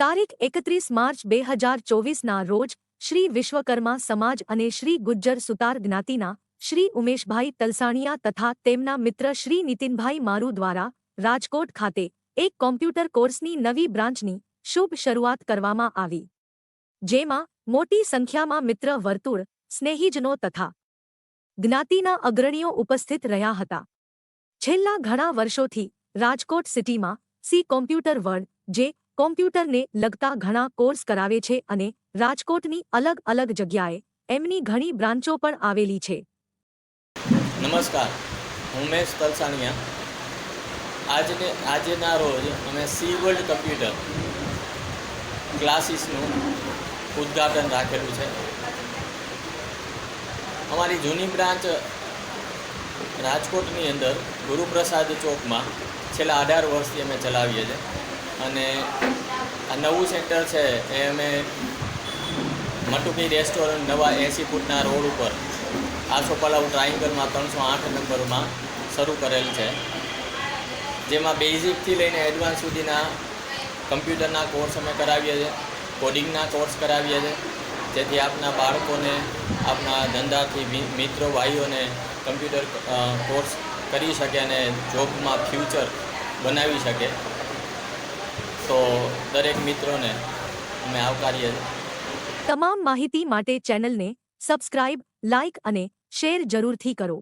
તારીખ એકત્રીસ માર્ચ બે હજાર ચોવીસના રોજ શ્રી વિશ્વકર્મા સમાજ અને શ્રી ગુજ્જર સુતાર જ્ઞાતિના શ્રી ઉમેશભાઈ તલસાણિયા તથા તેમના મિત્ર શ્રી નીતિનભાઈ મારુ દ્વારા રાજકોટ ખાતે એક કોમ્પ્યુટર કોર્સની નવી બ્રાન્ચની શુભ શરૂઆત કરવામાં આવી. જેમાં મોટી સંખ્યામાં મિત્ર વર્તુળ, સ્નેહીજનો તથા જ્ઞાતિના અગ્રણીઓ ઉપસ્થિત રહ્યા હતા. છેલ્લા ઘણા વર્ષોથી રાજકોટ સિટીમાં સી કોમ્પ્યુટર વર્લ્ડ, જે કોમ્પ્યુટરને લગતા ઘણા કોર્સ કરાવે છે અને રાજકોટની અલગ અલગ જગ્યાએ એમની ઘણી બ્રાન્ચો પણ આવેલી છે. નમસ્કાર, હું મેશ તલસાણિયા. આજને, આજના રોજ અમે સી વર્લ્ડ કમ્પ્યુટર ક્લાસીસનું ઉદ્ઘાટન રાખેલું છે. અમારી જૂની બ્રાન્ચ રાજકોટની અંદર ગુરુપ્રસાદ ચોકમાં છેલ્લા અઢાર વર્ષથી અમે ચલાવીએ છીએ. અને આ નવું સેન્ટર છે એ અમે મટુકી રેસ્ટોરન્ટ નવા એસી ફૂટના રોડ ઉપર આસોપાલાવ ટ્રાયંગલમાં ત્રણસો આઠ નંબરમાં શરૂ કરેલ છે. જેમાં બેઝિકથી લઈને એડવાન્સ સુધીના કમ્પ્યુટરના કોર્સ અમે કરાવીએ છીએ કોડિંગના કોર્સ કરાવીએ છીએ. જેથી આપના બાળકોને, આપના ધંધાથી મિત્રો, ભાઈઓને કમ્પ્યુટર કોર્સ કરી શકે અને જોબમાં ફ્યુચર બનાવી શકે. તો દરેક મિત્રોને અમે આવકારીએ તમામ માહિતી માટે ચેનલને સબસ્ક્રાઇબ, લાઇક અને શેર જરૂરથી કરો.